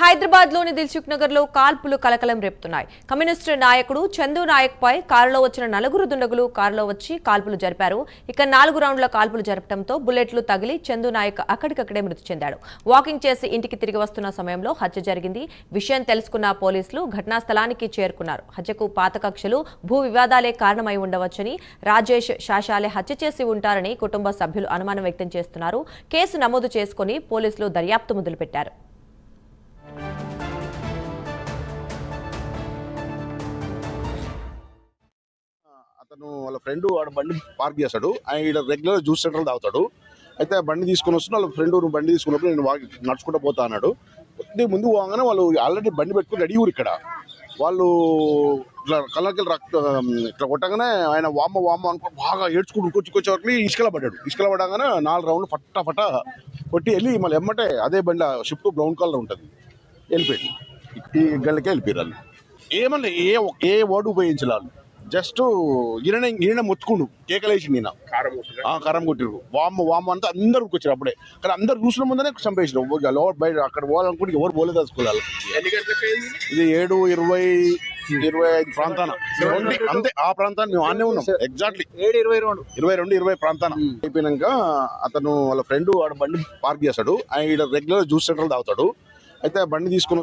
హైదరాబాద్లోని దిల్సుఖ్ నగర్లో కాల్పులు కలకలం రేపుతున్నాయి. కమ్యూనిస్టు నాయకుడు చందు నాయక్ పై కారులో వచ్చిన నలుగురు దుండగులు కారులో వచ్చి కాల్పులు జరిపారు. ఇక నాలుగు రౌండ్ల కాల్పులు జరపడంతో బుల్లెట్లు తగిలి చందు నాయక్ అక్కడికక్కడే మృతి చెందాడు. వాకింగ్ చేసి ఇంటికి తిరిగి వస్తున్న సమయంలో హత్య జరిగింది. విషయం తెలుసుకున్న పోలీసులు ఘటనా స్థలానికి చేరుకున్నారు. హత్యకు పాత కక్షలు భూ వివాదాలే కారణమై ఉండవచ్చని రాజేష్ శాషాలే హత్య చేసి ఉంటారని కుటుంబ సభ్యులు అనుమానం వ్యక్తం చేస్తున్నారు. కేసు నమోదు చేసుకుని పోలీసులు దర్యాప్తు మొదలుపెట్టారు. అతను వాళ్ళ ఫ్రెండ్ వాడు బండి పార్క్ చేస్తాడు. ఆయన ఈడ రెగ్యులర్ జ్యూస్ సెంటర్ తాగుతాడు. అయితే బండి తీసుకుని వస్తున్న వాళ్ళ ఫ్రెండ్ బండి తీసుకున్నప్పుడు నేను వాకి నడుచుకుంటూ పోతా అన్నాడు. కొద్ది ముందు పోగానే వాళ్ళు ఆల్రెడీ బండి పెట్టుకుని రెడీ ఊరు ఇక్కడ. వాళ్ళు ఇట్లా కళ్ళకి రక్త ఇట్లా కొట్టగానే ఆయన వామ్మ వామ్మ అనుకో బాగా ఏడ్చుకుంటూ కూర్చుకొచ్చే వరకు ఇసుకలో పడ్డాడు. పడగానే నాలుగు రౌండ్లు ఫట్టా ఫట్టా కొట్టి వెళ్ళి మళ్ళీ ఎమ్మటే అదే బండి షిఫ్ట్ బ్రౌన్ కలర్ ఉంటుంది. వెళ్ళిపోయింది ఈ గళ్ళకే వెళ్ళిపోయారు వాళ్ళు. ఏమన్నా ఏ ఏ వర్డ్ ఉపయోగించాలి వాళ్ళు? జస్ట్ ఈయన ఈయన మొత్తుకుండు కేకలేసి నేను ఆ కరం కొట్టిరు. వామ్మ వామ్మ అంతా అందరు వచ్చారు అప్పుడే. కానీ అందరు చూసిన ముందనే లోపల బయట అక్కడ పోవాలనుకుంటే ఎవరు పోలేదు స్కూల్ ఇది ఏడు ఇరవై ఇరవై ఐదు ప్రాంతాన. అంతే ఆ ప్రాంతాన్ని మేము ఆనే ఉన్నాం. ఎగ్జాక్ట్లీ ఏడు ఇరవై రెండు. ఇరవై రెండు ఇరవై ప్రాంతాన. అయిపోయినాక అతను వాళ్ళ ఫ్రెండ్ వాడు బండి పార్క్ చేస్తాడు. ఆయన రెగ్యులర్ జ్యూస్ సెంటర్ తాగుతాడు. అయితే ఆ బండి తీసుకుని